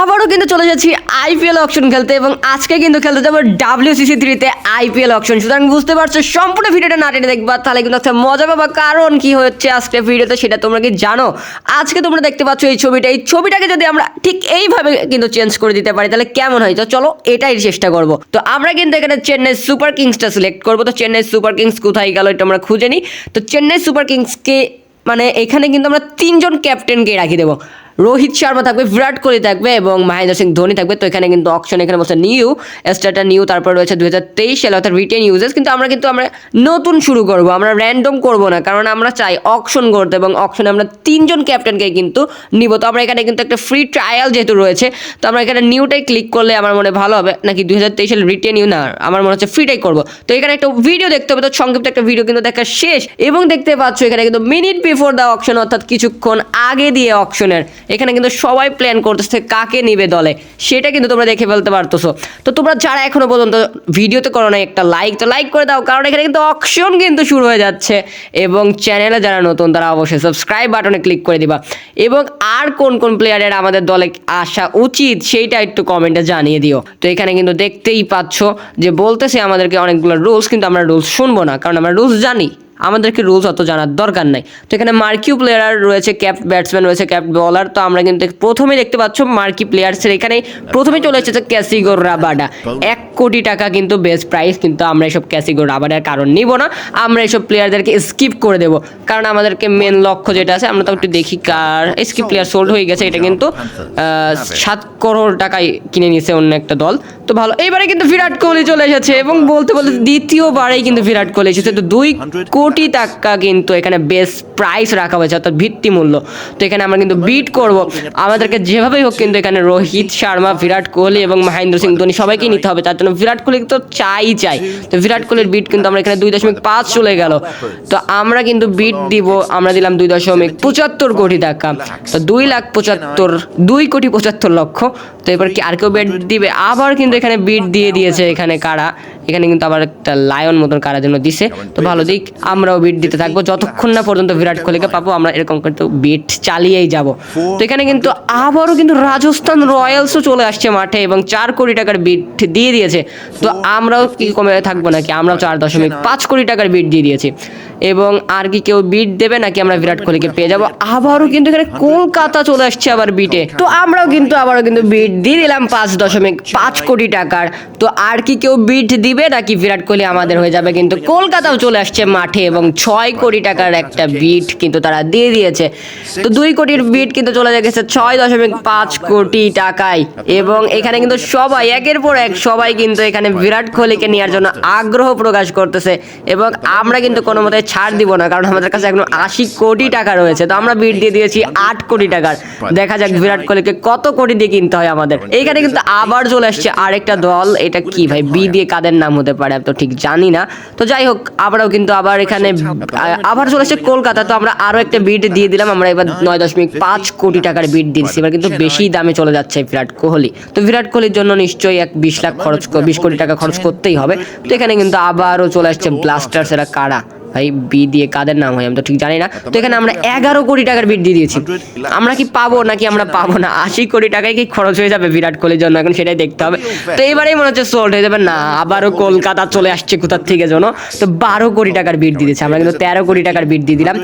আবারও কিন্তু চলে যাচ্ছি আইপিএল অকশন খেলতে এবং আজকে কিন্তু খেলতে যাব ডাব্লিউসিসি থ্রিতে আইপিএল অকশন সুতরাং বুঝতে পারছ, সম্পূর্ণ ভিডিওটা না টেনে দেখবা, তাহলে কিন্তু একটা মজা পাবা। কারণ কি হচ্ছে আজকে ভিডিওতে সেটা তোমরা কি জানো? আজকে তোমরা দেখতে পাচ্ছ এই ছবিটা। এই ছবিটাকে যদি আমরা ঠিক এইভাবে কিন্তু চেঞ্জ করে দিতে পারি, তাহলে কেমন হয়? তো চলো, এটাই চেষ্টা করব। তো আমরা কিন্তু এখানে চেন্নাই সুপার কিংসটা সিলেক্ট করব। তো চেন্নাই সুপার কিংস কোথায় গেল এটা আমরা খুঁজে নিই। তো চেন্নাই সুপার কিংসকে মানে এখানে কিন্তু আমরা তিনজন ক্যাপ্টেনকে রাখি দেবো। রোহিত শর্মা থাকবে, বিরাট কোহলি থাকবে এবং মহেন্দ্র সিং ধোনি থাকবে। তো এখানে কিন্তু অপশন এখানে বলছে নিউ, স্টারটা নিউ, তারপর রয়েছে দু হাজার তেইশ সালে, অর্থাৎ রিটেন ইউজেস কিন্তু আমরা কিন্তু আমরা নতুন শুরু করব, আমরা র্যান্ডম করব না, কারণ আমরা চাই অকশন করতে এবং অকশনে আমরা তিনজন ক্যাপ্টেনকে কিন্তু নিব। তো আমরা এখানে কিন্তু একটা ফ্রি ট্রায়াল যেহেতু রয়েছে, তো আমরা এখানে নিউটাই ক্লিক করলে আমার মনে ভালো হবে। নাকি দুই হাজার তেইশ সালে রিটেন ইউ না, আমার মনে হচ্ছে ফ্রিটাই করব। তো এখানে একটা ভিডিও দেখতে হবে, তো সংক্ষিপ্ত একটা ভিডিও কিন্তু দেখা শেষ। এবং দেখতে পাচ্ছ এখানে কিন্তু মিনিট বিফোর দ্য অকশন অর্থাৎ কিছুক্ষণ আগে দিয়ে অকশনের এখানে কিন্তু সবাই প্ল্যান করতেছে কাকে নিবে দলে, সেটা কিন্তু তোমরা দেখে ফেলতে পারতেছো। তো তোমরা যারা এখনও পর্যন্ত ভিডিওতে করো না একটা লাইক তো লাইক করে দাও, কারণ এখানে কিন্তু অকশন কিন্তু শুরু হয়ে যাচ্ছে। এবং চ্যানেলে যারা নতুন, তারা অবশ্যই সাবস্ক্রাইব বাটনে ক্লিক করে দিবা। এবং আর কোন কোন প্লেয়ারের আমাদের দলে আসা উচিত, সেইটা একটু কমেন্টে জানিয়ে দিও। তো এখানে কিন্তু দেখতেই পাচ্ছ যে বলতেছে আমাদেরকে অনেকগুলো রুলস কিন্তু আমরা রুলস শুনব না, কারণ আমরা রুলস জানি। আমাদেরকে রুলস অত জানার দরকার নাই। তো এখানে মার্কিউ প্লেয়ার রয়েছে ক্যাপ ব্যাটসম্যান রয়েছে ক্যাপ বলার তো আমরা কিন্তু প্রথমে দেখতে পাচ্ছ মার্কি প্লেয়ার্সের এখানে প্রথমে চলে এসেছে ক্যাসিগো রাবাডা এক কোটি টাকা কিন্তু বেস্ট প্রাইস কিন্তু আমরা এসব ক্যাসিগো রাবাডার কারণ নিব না। আমরা এসব প্লেয়ারদেরকে স্কিপ করে দেবো। কারণ আমাদেরকে মেন লক্ষ্য যেটা আছে, আমরা তো একটু দেখি কার স্কিপ প্লেয়ার সোল্ড হয়ে গেছে। এটা কিন্তু সাত করোড় টাকায় কিনে নিয়েছে অন্য একটা দল। তো ভালো, এইবারে কিন্তু বিরাট কোহলি চলে এসেছে এবং বলতে বলতে দ্বিতীয়বারেই কিন্তু বিরাট কোহলি এসেছে। তো দুই কোটি টাকা কিন্তু এখানে বেস্ট প্রাইস রাখা হয়েছে, অর্থাৎ ভিত্তি মূল্য। তো এখানে আমরা কিন্তু বিট করব। আমাদেরকে যেভাবেই হোক কিন্তু এখানে রোহিত শর্মা, বিরাট কোহলি এবং মহেন্দ্র সিং ধোনি সবাইকেই নিতে হবে। তার জন্য বিরাট কোহলি তো চাই চাই। তো বিরাট কোহলির বিট কিন্তু আমরা এখানে দুই দশমিক পাঁচ চলে গেল। তো আমরা কিন্তু বিট দিব, আমরা দিলাম দুই দশমিক পঁচাত্তর কোটি টাকা। তো দুই লাখ পঁচাত্তর, দুই কোটি পঁচাত্তর লক্ষ। তো এবার কি আর কেউ বেড দিবে? আবার কিন্তু এখানে বিট দিয়ে দিয়েছে এখানে কারা? এখানে কিন্তু আবার একটা লায়ন মতন কারা জন্য দিছে। তো ভালো দিক আমরাও বিট দিতে থাকব। যতক্ষণ না পর্যন্ত বিরাট কোহলিকে পাবো আমরা এরকম কিন্তু বিট চালিয়েই যাব। তো এখানে কিন্তু আবারও কিন্তু রাজস্থান রয়্যালসও চলে আসছে মাঠে এবং চার কোটি টাকার বিট দিয়ে দিয়েছে। তো আমরাও কি কমে থাকব নাকি? আমরাও চার দশমিক পাঁচ কোটি টাকার বিট দিয়ে দিয়েছি। এবং আর কি কেউ বিট দেবে নাকি আমরা বিরাট কোহলিকে পেয়ে যাব? আবারও কিন্তু এখানে কলকাতা চলে আসছে আবার বিটে তো আমরাও কিন্তু আবারও কিন্তু বিট দিয়ে দিলাম পাঁচ দশমিক পাঁচ কোটি টাকার। তো আর কি কেউ বিট দিবে নাকি বিরাট কোহলি আমাদের হয়ে যাবে? কিন্তু কলকাতাও চলে আসছে মাঠে এবং ছয় কোটি টাকার একটা বিট কিন্তু তারা দিয়ে দিয়েছে। তো দুই কোটির বিট কিন্তু চলে গেছে ছয় দশমিক পাঁচ কোটি টাকায়। এবং এখানে কিন্তু সবাই, একের পর এক সবাই কিন্তু এখানে বিরাট কোহলিকে নেওয়ার জন্য আগ্রহ প্রকাশ করতেছে। এবং আমরা কিন্তু কোনো মতে ছাড় দিব না, কারণ আমাদের কাছে এখন আশি কোটি টাকা রয়েছে। তো আমরা বিট দিয়ে দিয়েছি আট কোটি টাকার। দেখা যাক বিরাট কোহলিকে কত কোটি দিয়ে কিনতে হয় আমাদের। এইখানে কিন্তু আবার চলে আসছে আরেকটা দল। এটা কি ভাই? বি দিয়ে কাদের নাম হতে পারে? তো ঠিক জানি না। তো যাই হোক আমরাও কিন্তু আবার এখানে আ- আবার চলে আসছে কলকাতা তো আমরা আরও একটা বিট দিয়ে দিলাম। আমরা এবার নয় দশমিক পাঁচ কোটি টাকার বিট দিচ্ছি। এবার কিন্তু বেশি দামে চলে যাচ্ছে বিরাট কোহলি। তো বিরাট কোহলির জন্য নিশ্চয়ই এক বিশ লাখ খরচ বিশ কোটি টাকা খরচ করতেই হবে। তো এখানে কিন্তু আবারও চলে আসছে ব্লাস্টার্স এরা কারা? ভাই বি দিয়ে কাদের নাম হয় আমি তো ঠিক জানি না। তো এখানে আমরা এগারো কোটি টাকার বিট দিয়ে দিয়েছি। আমরা কি পাবো নাকি আমরা পাবো না? আশি কোটি টাকায় কি খরচ হয়ে যাবে বিরাট কোহলির জন্য? এখন সেটাই দেখতে হবে। তো এবারেই মনে হচ্ছে সোল্ড হয়ে যাবে। না, আবারও কলকাতা চলে আসছে কোথার থেকে যেন? তো বারো কোটি টাকার বিট দিয়ে দিয়েছে। আমরা কিন্তু তেরো কোটি টাকার বিট দিয়ে দিলাম।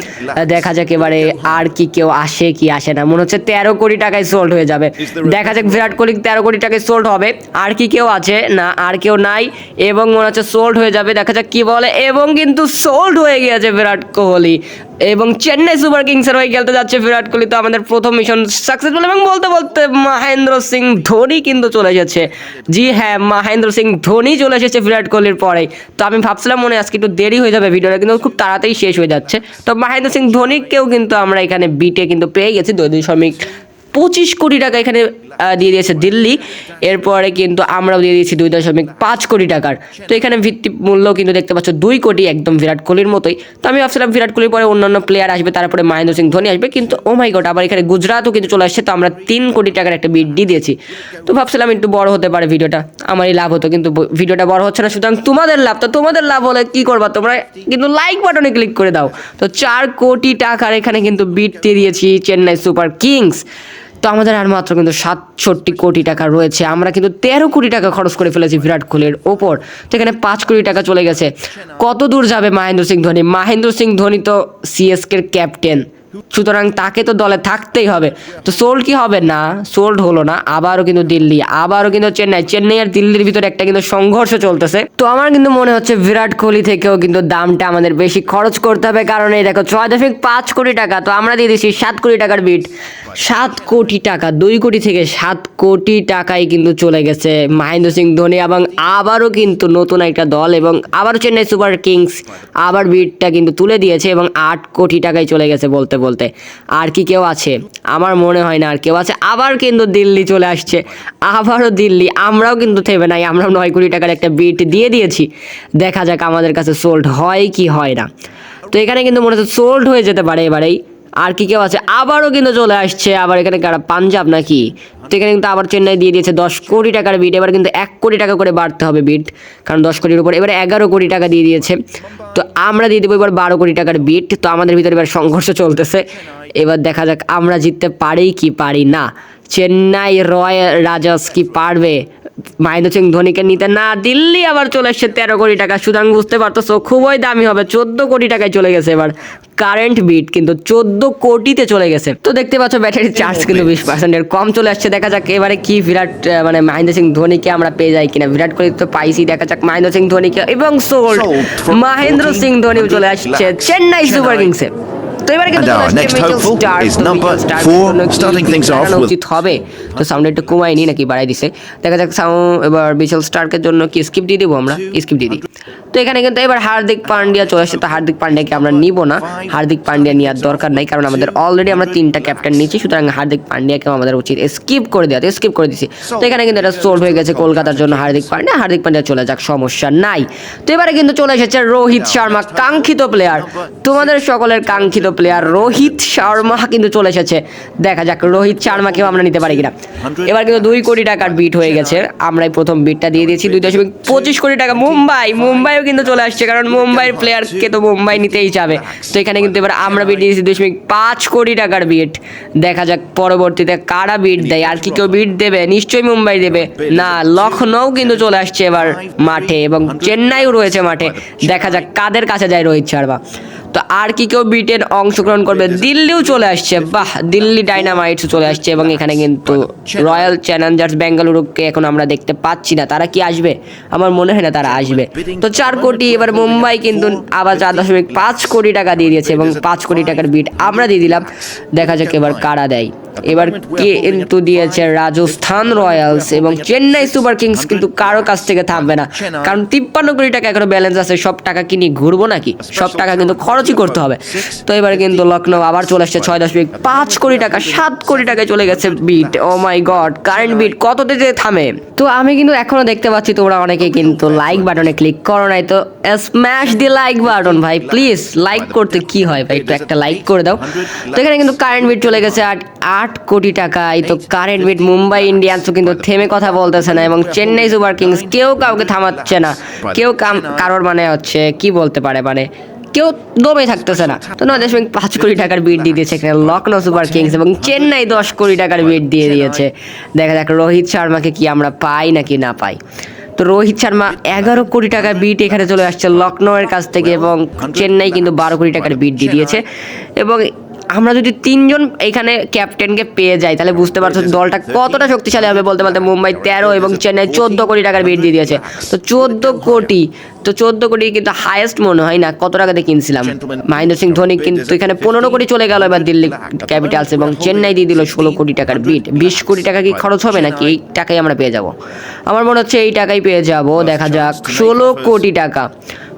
দেখা যাক এবারে আর কি কেউ আসে কি আসে না। মনে হচ্ছে তেরো কোটি টাকায় সোল্ড হয়ে যাবে। দেখা যাক বিরাট কোহলি তেরো কোটি টাকায় সোল্ড হবে। আর কি কেউ আছে? না, আর কেউ নাই। এবং মনে হচ্ছে সোল্ড হয়ে যাবে। দেখা যাক কি বলে। এবং কিন্তু সোল্ড হয়ে গিয়েছে বিরাট কোহলি। এবং চেন্নাই সুপার কিংসের হয়ে খেলতে যাচ্ছে বিরাট কোহলি। তো আমাদের প্রথম মিশন সাকসেসফুল এবং বলতে বলতে মহেন্দ্র সিং ধোনি কিন্তু চলে এসেছে। জি হ্যাঁ মহেন্দ্র সিং ধোনি চলে এসেছে বিরাট কোহলির পরেই তো আমি ভাবছিলাম মনে আজকে একটু দেরি হয়ে যাবে ভিডিওটা, কিন্তু খুব তাড়াতাড়ি শেষ হয়ে যাচ্ছে। তো মহেন্দ্র সিং ধোনিকেও কিন্তু আমরা এখানে বিটে কিন্তু পেয়ে গেছি। দুই দশমিক পঁচিশ কোটি টাকা এখানে দিয়ে দিয়েছে দিল্লি। এরপরে কিন্তু আমরাও দিয়ে দিয়েছি দুই দশমিক পাঁচ কোটি টাকার। তো এখানে ভিত্তি মূল্য কিন্তু দেখতে পাচ্ছ দুই কোটি একদম বিরাট কোহলির মতোই। তো আমি ভাবছিলাম বিরাট কোহলির পরে অন্যান্য প্লেয়ার আসবে, তারপরে মহেন্দ্র সিং, ধোনি আসবে, কিন্তু ও মাই গড আবার এখানে গুজরাটও কিন্তু চলে আসছে, তো আমরা তিন কোটি টাকার একটা বিট দিয়ে দিয়েছি। তো ভাবছিলাম একটু বড় হতে পারে ভিডিওটা, আমারই লাভ হতো, কিন্তু ভিডিওটা বড় হচ্ছে না, সুতরাং তোমাদের লাভ, তো তোমাদের লাভ হলে কি করবা? তোমরা কিন্তু লাইক বাটনে ক্লিক করে দাও। তো চার কোটি টাকার এখানে কিন্তু বিট দিয়ে দিয়েছি, চেন্নাই সুপার কিংস। তো আমাদের আর মাত্র কিন্তু সাতষট্টি কোটি টাকা রয়েছে। আমরা কিন্তু তেরো কোটি টাকা খরচ করে ফেলেছি বিরাট কোহলির ওপর। তো এখানে পাঁচ কোটি টাকা চলে গেছে। কত দূর যাবে মাহেন্দ্র সিং ধোনি? মাহেন্দ্র সিং ধোনি তো সিএসকের ক্যাপ্টেন সুতরাং তাকে তো দলে থাকতেই হবে। তো সোল্ড কি হবে? না সোল্ড হলো না। আবারও কিন্তু দিল্লি, আবারও কিন্তু চেন্নাই। চেন্নাই আর দিল্লির ভিতরে একটা কিন্তু সংঘর্ষ চলতেছে। তো আমার কিন্তু মনে হচ্ছে বিরাট কোহলি থেকেও কিন্তু দামটা আমাদের বেশি খরচ করতে হবে। কারণ এই দেখো, ছয় দশমিক পাঁচ কোটি টাকা, তো আমরা দিয়ে দিচ্ছি সাত কোটি টাকার বিট সাত কোটি টাকা, দুই কোটি থেকে সাত কোটি টাকাই কিন্তু চলে গেছে মহেন্দ্র সিং ধোনি এবং আবারও কিন্তু নতুন একটা দল এবং আবারও চেন্নাই সুপার কিংস আবার বিটটা কিন্তু তুলে দিয়েছে এবং আট কোটি টাকায় চলে গেছে বলতে বলতে। আর কি কেউ আছে? আমার মনে হয় না আর কেউ আছে। আবার কিন্তু দিল্লি চলে আসছে। আবারও দিল্লি। আমরাও কিন্তু থেমে নাই। আমরাও নয় কোটি টাকার একটা বিট দিয়ে দিয়েছি। দেখা যাক আমাদের কাছে সোল্ড হয় কি হয় না। তো এখানে কিন্তু মনে হচ্ছে সোল্ড হয়ে যেতে পারে এবারেই। আর কি কেউ আছে? আবারও কিন্তু চলে আসছে। আবার এখানে কারা? পাঞ্জাব নাকি? তো এখানে কিন্তু আবার চেন্নাই দিয়ে দিয়েছে দশ কোটি টাকার বিট এবার কিন্তু এক কোটি টাকা করে বাড়তে হবে বিট কারণ দশ কোটির উপর এবার এগারো কোটি টাকা দিয়ে দিয়েছে। তো আমরা দিয়ে দেবো এবার বারো কোটি টাকার বিট তো আমাদের ভিতরে এবার সংঘর্ষ চলতেছে। এবার দেখা যাক আমরা জিততে পারি কি পারি না। চেন্নাই রয় রাজাস কি পারবে? মহেন্দ্র সিং ধোনিকে নিতে না দিল্লি আবার চলে এসছে তেরো কোটি টাকা। সুতরাং বুঝতে পারতো খুবই দামি হবে। চোদ্দ কোটি টাকায় চলে গেছে এবার কারেন্ট বিট কিন্তু চোদ্দ কোটিতে চলে গেছে। তো দেখতে পাচ্ছ ব্যাটারি চার্জ কিন্তু বিশ পার্সেন্টের কম চলে আসছে। দেখা যাক এবারে কি বিরাট মানে মহেন্দ্র সিং ধোনিকে আমরা পেয়ে যাই কিনা। বিরাট কোহলি তো পাইছি দেখা যাক মহেন্দ্র সিং ধোনিকে। এবং সোল্ড মহেন্দ্র সিং ধোনি চলে আসছে চেন্নাই সুপার. কিংসে। তো এবারে কিন্তু And our next hopeful is number four, starting things off with- উচিত হবে তো সাউন্ড একটু কমাই নি নাকি বাড়াই দিছে দেখা যাক সাউন্ড এবার বিশাল স্টার্কের জন্য কি স্কিপ দিয়ে দেবো আমরা স্কিপ দিয়ে দিই তো এখানে কিন্তু এবার হার্দিক পান্ডিয়া চলে আসছে তো হার্দিক পান্ডিয়াকে আমরা নিব না হার্দিক পান্ডিয়া নেওয়ার দরকার নাই কারণ আমাদের অলরেডি আমরা তিনটা ক্যাপ্টেন নিচ্ছি সুতরাং হার্দিক পান্ডিয়াকেও আমাদের উচিত স্কিপ করে দেওয়া স্কিপ করে দিচ্ছি তো এখানে কিন্তু এটা সোল্ড হয়ে গেছে কলকাতার জন্য হার্দিক পান্ডিয়া হার্দিক পান্ডিয়া চলে যাক সমস্যা নাই তো এবারে কিন্তু চলে এসেছে রোহিত শর্মা কাঙ্ক্ষিত প্লেয়ার তোমাদের সকলের কাঙ্ক্ষিত প্লেয়ার রোহিত শর্মা কিন্তু চলে এসেছে। দেখা যাক রোহিত শর্মাকেও আমরা নিতে পারি কিনা। এবার কিন্তু দুই কোটি টাকার বিট হয়ে গেছে। আমরাই প্রথম বিটটা দিয়ে দিয়েছি দুই দশমিক পঁচিশ কোটি টাকা। মুম্বাই মুম্বাইও কিন্তু চলে আসছে কারণ মুম্বাইয়ের প্লেয়ারকে তো মুম্বাই নিতেই চাবে। তো এখানে কিন্তু এবার আমরা বিট দিয়েছি দুই দশমিক পাঁচ কোটি টাকার বিট দেখা যাক পরবর্তীতে কারা বিট দেয়। আর কি কেউ বিট দেবে? নিশ্চয়ই মুম্বাই দেবে। না লখনৌ কিন্তু চলে আসছে এবার মাঠে এবং চেন্নাইও রয়েছে মাঠে। দেখা যাক কাদের কাছে যায় রোহিত শর্মা তো আর কি কেউ বিটের অংশগ্রহণ করবে? দিল্লিও চলে আসছে। বাহ দিল্লি ডাইনামাইটস চলে আসছে এবং এখানে কিন্তু রয়্যাল চ্যালেঞ্জার্স বেঙ্গালুরুকে এখন আমরা দেখতে পাচ্ছি না। তারা কি আসবে? আমার মনে হয় না তারা আসবে। তো চার কোটি এবার মুম্বাই কিন্তু আবার চার দশমিক পাঁচ কোটি টাকা দিয়ে দিয়েছে এবং পাঁচ কোটি টাকার বিট আমরা দিয়ে দিলাম। দেখা যাক এবার কারা দেয়। এবার কে কিন্তু দিয়েছে রাজস্থান রয়্যালস এবং চেন্নাই সুপার কিংস কিন্তু কারও কাছ থেকে থাকবে না। কারণ তিপ্পান্ন কোটি টাকা এখনও ব্যালেন্স আছে। সব টাকা কি নিয়ে ঘুরবো নাকি? সব টাকা কিন্তু খরচই করতে হবে। তো এবার কিন্তু লখনৌ আবার চলে আসছে ছয় দশমিক পাঁচ কোটি টাকা, সাত কোটি টাকায় চলে গেছে bit. Oh my god current bit কততে যে থামে? তো আমি কিন্তু এখনও দেখতে পাচ্ছি তোমরা অনেকে কিন্তু লাইক বাটনে ক্লিক করো নাই। তো স্ম্যাশ দি লাইক বাটন ভাই প্লিজ লাইক করতে কি হয় ভাই? একটু একটা লাইক করে দাও। তো এখানে কিন্তু কারেন্ট বিট চলে গেছে আট আট কোটি টাকা এই তো কারেন্ট বিট মুম্বাই ইন্ডিয়ান্সও কিন্তু থেমে কথা বলতেছে না এবং চেন্নাই সুপার কিংস কেউ কাউকে থামাচ্ছে না। কেউ কারোর মানে হচ্ছে কি বলতে পারে মানে? কেউ দমে থাকতেছে না। তো নয় পাঁচ কোটি টাকার বিট দিয়ে দিয়েছে, এখানে লখনৌ সুপার কিংস এবং চেন্নাই দশ কোটি টাকার বিট দিয়ে দিয়েছে। দেখা যাক রোহিত শর্মাকে কি আমরা পাই নাকি না পাই। তো রোহিত শর্মা এগারো কোটি টাকার বিট এখানে চলে আসছে লখনৌয়ের কাছ থেকে এবং চেন্নাই কিন্তু বারো কোটি টাকার বিট দিয়ে দিয়েছে। এবং আমরা যদি তিনজন এখানে ক্যাপ্টেনকে পেয়ে যাই তাহলে বুঝতে পারছ দলটা কতটা শক্তিশালী হবে বলতে বলতে মুম্বাই তেরো এবং চেন্নাই চোদ্দ কোটি টাকার বিট দিয়ে দিয়েছে। তো চোদ্দ কোটি তো চোদ্দ কোটি কিন্তু হাইয়েস্ট মনে হয় না? কত টাকাতে কিনছিলাম? মহেন্দ্র সিং ধোনি কিন্তু এখানে পনেরো কোটি চলে গেল এবার দিল্লি ক্যাপিটালস এবং চেন্নাই দিয়ে দিল ষোলো কোটি টাকার বিট বিশ কোটি টাকা কি খরচ হবে নাকি? এই টাকাই আমরা পেয়ে যাব। আমার মনে হচ্ছে এই টাকাই পেয়ে যাব। দেখা যাক। ষোলো কোটি টাকা।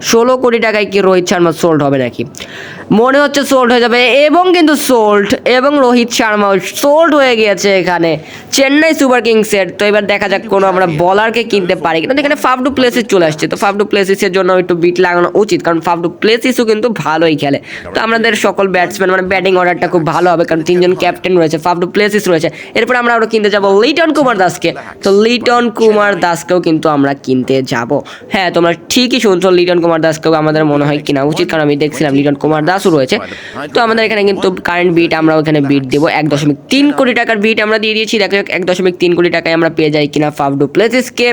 ষোলো কোটি টাকায় কি রোহিত শর্মা সোল্ড হবে নাকি? মনে হচ্ছে সোল্ড হয়ে যাবে এবং কিন্তু সোল্ড এবং রোহিত শর্মাও সোল্ড হয়ে গিয়েছে এখানে চেন্নাই সুপার কিংসের। তো এবার দেখা যাক কোনো আমরা বলারকে কিনতে পারি কিন্তু এখানে ফাফডু প্লেসিস চলে আসছে। তো ফাফডু প্লেসিসের জন্য একটু বিট লাগানো উচিত। কারণ ফাফডু প্লেসিসও কিন্তু ভালোই খেলে। তো আমাদের সকল ব্যাটসম্যান মানে ব্যাটিং অর্ডারটা খুব ভালো হবে। কারণ তিনজন ক্যাপ্টেন রয়েছে ফাফডু প্লেসিস রয়েছে। এরপর আমরা আরও কিনতে যাব লিটন কুমার দাসকে তো লিটন কুমার দাসকেও কিন্তু আমরা কিনতে যাব। হ্যাঁ তোমরা ঠিকই শুনছো লিটন কুমার কুমার দাসকেও আমাদের মনে হয় কিনা উচিত, কারণ আমি দেখছিলাম লিটন কুমার দাসও রয়েছে। তো আমাদের এখানে কিন্তু কারেন্ট বিট আমরা ওখানে বিট দেবো। এক দশমিক তিন কোটি টাকার বিট আমরা দিয়ে দিয়েছি। দেখা যাক এক দশমিক তিন কোটি টাকায় আমরা পেয়ে যাই কিনা ফাফডু প্লেসিসকে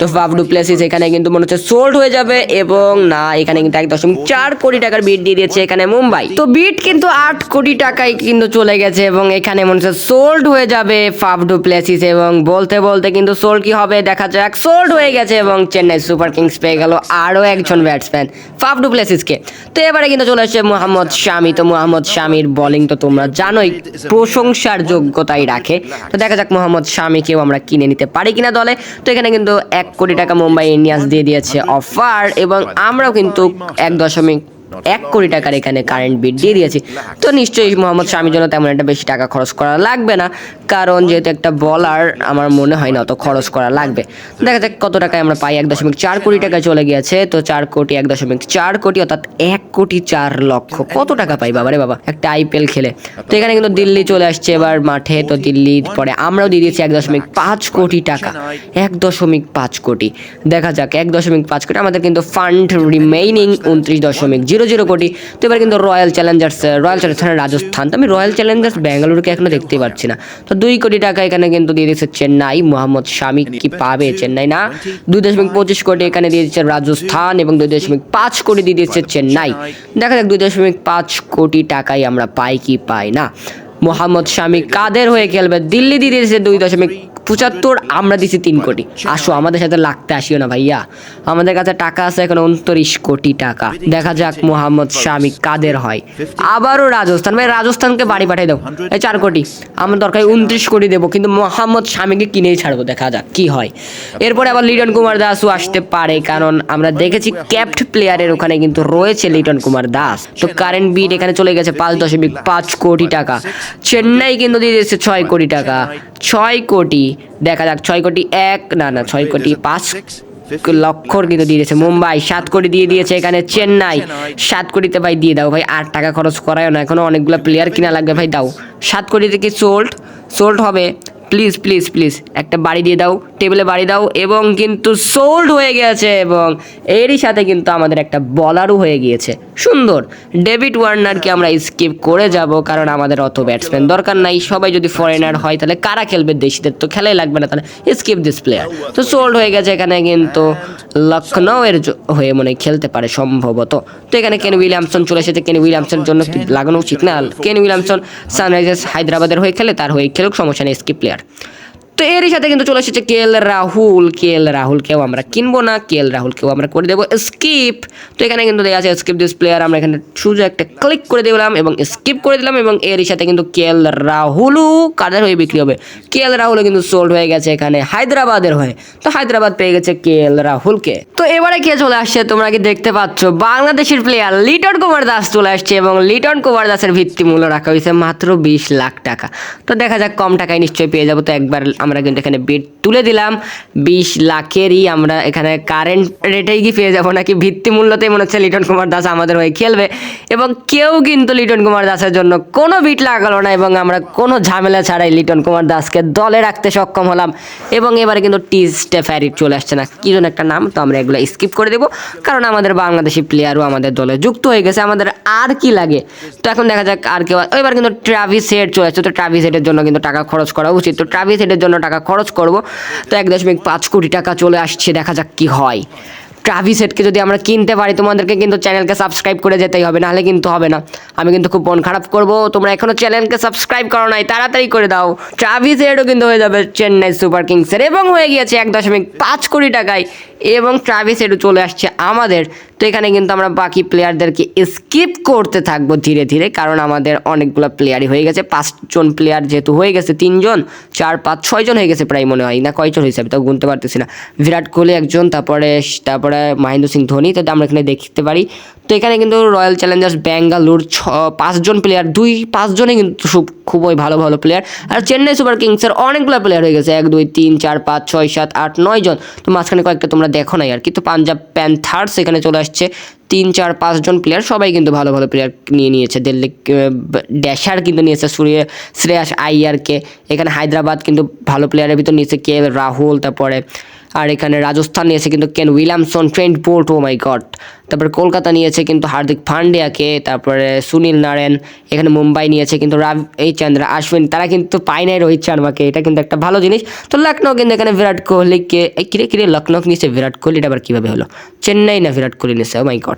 তো ফাফডু প্লেসিস এখানে কিন্তু মনে হচ্ছে সোল্ড হয়ে যাবে এবং না, এখানে কিন্তু এক দশমিক চার কোটি টাকার বিট দিয়ে দিয়েছে এখানে মুম্বাই। তো বিট কিন্তু আট কোটি টাকায় কিন্তু চলে গেছে এবং এখানে মনে হচ্ছে সোল্ড হয়ে যাবে ফাফডু প্লেসিস এবং বলতে বলতে কিন্তু সোল্ড কি হবে দেখা যাক। সোল্ড হয়ে গেছে এবং চেন্নাই সুপার কিংস পেয়ে গেল আরও একজন ব্যাটসম্যান ফাফ প্লেসিসকে তো এবারে কিন্তু চলে আসছে মোহাম্মদ শামি। তো মোহাম্মদ শামির বোলিং তো তোমরা জানোই, প্রশংসার যোগ্যতাই রাখে। তো দেখা যাক মোহাম্মদ শামিকেও আমরা কিনে নিতে পারি কিনা দলে। তো এখানে কিন্তু এক কোটি টাকা মুম্বাই ইন্ডিয়ান্স দিয়ে দিয়েছে অফার এবং আমরাও কিন্তু এক দশমিক এক কোটি টাকার এখানে কারেন্ট বিল দিয়ে দিয়েছি। তো নিশ্চয়ই মোহাম্মদ শামির জন্য তেমন একটা বেশি টাকা খরচ করা লাগবে না। কারণ যেহেতু একটা বলার আমার মনে হয় না অত খরচ করা লাগবে। দেখা যাক কত টাকায় আমরা পাই। এক দশমিক চার কোটি টাকা চলে গিয়েছে। তো চার কোটি, এক দশমিক চার কোটি, অর্থাৎ এক কোটি চার লক্ষ। কত টাকা পাই বাবা? রে বাবা একটা আইপিএল খেলে। তো এখানে কিন্তু দিল্লি চলে আসছে এবার মাঠে। তো দিল্লি পরে আমরাও দিয়ে দিয়েছি এক দশমিক পাঁচ কোটি টাকা। এক দশমিক পাঁচ কোটি। দেখা যাক, এক দশমিক পাঁচ কোটি। আমাদের কিন্তু ফান্ড রিমেইনিং উনত্রিশ দশমিক জিরো জিরো জিরো কোটি। তো এবার কিন্তু Royal Challengers Royal Challengers Rajasthan. তো আমি রয়্যাল চ্যালেঞ্জার্স ব্যাঙ্গালুরুকে এখনও দেখতে পাচ্ছি না। তো দুই কোটি টাকা এখানে কিন্তু দিয়ে দিচ্ছে চেন্নাই। মোহাম্মদ শামি কি পাবে চেন্নাই? না, দুই দশমিক পঁচিশ কোটি এখানে দিয়ে দিচ্ছে রাজস্থান এবং দুই দশমিক পাঁচ কোটি দিয়ে দিচ্ছে চেন্নাই। দেখা যাক দুই দশমিক পাঁচ কোটি টাকাই আমরা পাই কি পাই না। মোহাম্মদ শামি কাদের হয়ে খেলবে? দিল্লি দিয়ে দিয়েছে দুই দশমিক পঁচাত্তর, আমরা দিছি তিন কোটি। আসো, আমাদের সাথে লাগতে আসিও না ভাইয়া। আমাদের কাছে টাকা আছে এখন উনত্রিশ কোটি টাকা। দেখা যাক মোহাম্মদ শামি কাদের হয়। আবারও রাজস্থান। ভাই, রাজস্থানকে বাড়ি পাঠিয়ে দাও। এই চার কোটি। আমার দরকার উনত্রিশ কোটি দেবো, কিন্তু মোহাম্মদ শামিকে কিনেই ছাড়বো। দেখা যাক কি হয়। এরপরে আবার লিটন কুমার দাসও আসতে পারে, কারণ আমরা দেখেছি ক্যাপ্ট প্লেয়ারের ওখানে কিন্তু রয়েছে লিটন কুমার দাস। তো কারেন্ট বিট এখানে চলে গেছে পাঁচ দশমিক পাঁচ কোটি টাকা। চেন্নাই কিন্তু দিয়ে দিয়েছে ছয় কোটি টাকা। ছয় কোটি। দেখা যাক ছয় কোটি এক না না ছয় কোটি পাঁচ লক্ষর কিন্তু দিয়ে দিয়েছে। মুম্বাই সাত কোটি দিয়ে দিয়েছে এখানে চেন্নাই সাত কোটিতে ভাই দিয়ে দাও। ভাই আট টাকা খরচ করায় না এখনও অনেকগুলো প্লেয়ার কিনা লাগবে। ভাই দাও। সাত কোটিতে কি সোল্ড সোল্ড হবে। প্লিজ প্লিজ প্লিজ একটা বাড়ি দিয়ে দাও টেবিলে বাড়ি দাও এবং কিন্তু সোল্ড হয়ে গেছে এবং এরই সাথে কিন্তু আমাদের একটা বলারও হয়ে গিয়েছে। সুন্দর। ডেভিড ওয়ার্নারকে আমরা স্কিপ করে যাব কারণ আমাদের অত ব্যাটসম্যান দরকার নাই। সবাই যদি ফরেনার হয় তাহলে কারা খেলবে দেশিদের? তো খেলাই লাগবে না তাহলে স্কিপ দিস প্লেয়ার। তো সোল্ড হয়ে গেছে এখানে কিন্তু লখনৌ এর হয়ে মনে খেলতে পারে সম্ভবত। তো এখানে কেন উইলিয়ামসন চলে এসেছে। কেন উইলিয়ামসনের জন্য লাগানো উচিত? না, কেন উইলিয়ামসন সানরাইজার্স হায়দ্রাবাদের হয়ে খেলে, তার হয়ে খেলুক, সমস্যা নেই, স্কিপ প্লেয়ার। তো এরই সাথে কিন্তু চলে এসেছে কে এল রাহুল, কে এল রাহুলকেও আমরা কিনবো না, কে এল রাহুলকেও আমরা করে দেবো। স্কিপ। তো এখানে কিন্তু দেওয়া আছে স্কিপ দিস প্লেয়ার, আমরা এখানে শুধু একটা ক্লিক করে দিলাম এবং স্কিপ করে দিলাম এবং এরই সাথে কিন্তু কে এল রাহুলও কাদের হয়ে বিক্রি হবে। কে এল রাহুলও কিন্তু সোল্ড হয়ে গেছে এখানে হায়দ্রাবাদের হয়ে। তো হায়দ্রাবাদ পেয়ে গেছে কে এল রাহুলকে। তো এবারে কে চলে আসছে তোমরা কি দেখতে পাচ্ছ? বাংলাদেশের প্লেয়ার লিটন কুমার দাস চলে আসছে এবং লিটন কুমার দাসের ভিত্তি মূল্য রাখা হয়েছে মাত্র বিশ লাখ টাকা। তো দেখা যাক কম টাকায় নিশ্চয়ই পেয়ে যাব, তো একবার আমরা কিন্তু এখানে বিট তুলে দিলাম। বিশ লাখেরই আমরা এখানে কারেন্ট রেটেই কি পেয়ে যাব নাকি? ভিত্তি মূল্যতেই মনে হচ্ছে লিটন কুমার দাস আমাদের হয়ে খেলবে। এবং কেউ কিন্তু লিটন কুমার দাসের জন্য কোনো বিট লাগালো না এবং আমরা কোনো ঝামেলা ছাড়াই লিটন কুমার দাসকে দলে রাখতে সক্ষম হলাম। এবং এবারে কিন্তু টি স্টেফারি চলে আসছে না। কি জন্য একটা নাম, তো আমরা এগুলো স্কিপ করে দেবো। কারণ আমাদের বাংলাদেশি প্লেয়ারও আমাদের দলে যুক্ত হয়ে গেছে। আমাদের আর কি লাগে? তো এখন দেখা যাক আর কেউ এবার কিন্তু ট্রাভিস হেড চলে আসছে। তো ট্রাভিস হেডের জন্য কিন্তু টাকা খরচ করা উচিত। তো ট্রাভিস হেডের জন্য টাকা খরচ করব। তো এক দশমিক পাঁচ কোটি টাকা চলে আসছে, দেখা যাক কি হয়। ট্রাভি সেটকে যদি আমরা কিনতে পারি, তোমাদেরকে কিন্তু চ্যানেলকে সাবস্ক্রাইব করে যেতেই হবে, নাহলে কিন্তু হবে না। আমি কিন্তু খুব মন খারাপ করব, তোমরা এখনও চ্যানেলকে সাবস্ক্রাইব করো নাই, তাড়াতাড়ি করে দাও। ট্রাভি সেটও কিন্তু হয়ে যাবে চেন্নাই সুপার কিংসের এবং হয়ে গিয়েছে এক দশমিক পাঁচ কোটি টাকায় এবং ট্রাভিস হেডও চলে আসছে আমাদের। তো এখানে কিন্তু আমরা বাকি প্লেয়ারদেরকে স্কিপ করতে থাকব ধীরে ধীরে, কারণ আমাদের অনেকগুলো প্লেয়ারই হয়ে গেছে। পাঁচজন প্লেয়ার যেহেতু হয়ে গেছে, তিনজন, চার, পাঁচ, ছয়জন হয়ে গেছে প্রায় মনে হয়। না, কয়জন হয়েছে আমি তো গুনতে পারতেছি না। বিরাট কোহলি একজন, তারপরে তারপরে মহেন্দ্র সিং ধোনি, তো আমরা এখানে দেখতে পারি। তো এখানে কিন্তু রয়্যাল চ্যালেঞ্জার্স ব্যাঙ্গালোর ছ পাঁচজন প্লেয়ার দুই পাঁচজনে কিন্তু খুবই ভালো ভালো প্লেয়ার আর চেন্নাই সুপার কিংসের অনেকগুলো প্লেয়ার হয়ে গেছে। এক, দুই, তিন, চার, পাঁচ, ছয়, সাত, আট, নয় জন। তো মাঝখানে কয়েকটা তোমরা দেখো নাই আর কি। তো পাঞ্জাব প্যান্থার্স এখানে চলে আসছে। তিন, চার পাঁচজন প্লেয়ার সবাই কিন্তু ভালো ভালো প্লেয়ার নিয়ে নিয়েছে। দিল্লি ড্যাশার কিন্তু নিয়েছে সূর্য শ্রেয়াস আইয়ারকে। এখানে হায়দ্রাবাদ কিন্তু ভালো প্লেয়ারের ভিতর নিয়েছে। কে, রাহুল, তারপরে আর এখানে রাজস্থান নিয়েছে কিন্তু Kane Williamson, Trent Boult oh my god তারপরে কলকাতা নিয়েছে কিন্তু হার্দিক পান্ডিয়াকে, তারপরে সুনীল নারায়ণ, এখানে মুম্বাই নিয়েছে কিন্তু রাভ এই চন্দ্র, আশ্বিন, তারা কিন্তু পায় নাই রোহিত শর্মাকে, এটা কিন্তু একটা ভালো জিনিস। তো লখনৌ কিন্তু এখানে বিরাট কোহলিকে, এই কিরে কিরে, লখনৌ নিয়েছে বিরাট কোহলি এটা আবার কীভাবে হলো? চেন্নাই না বিরাট কোহলি নিয়েছে ও মাই গড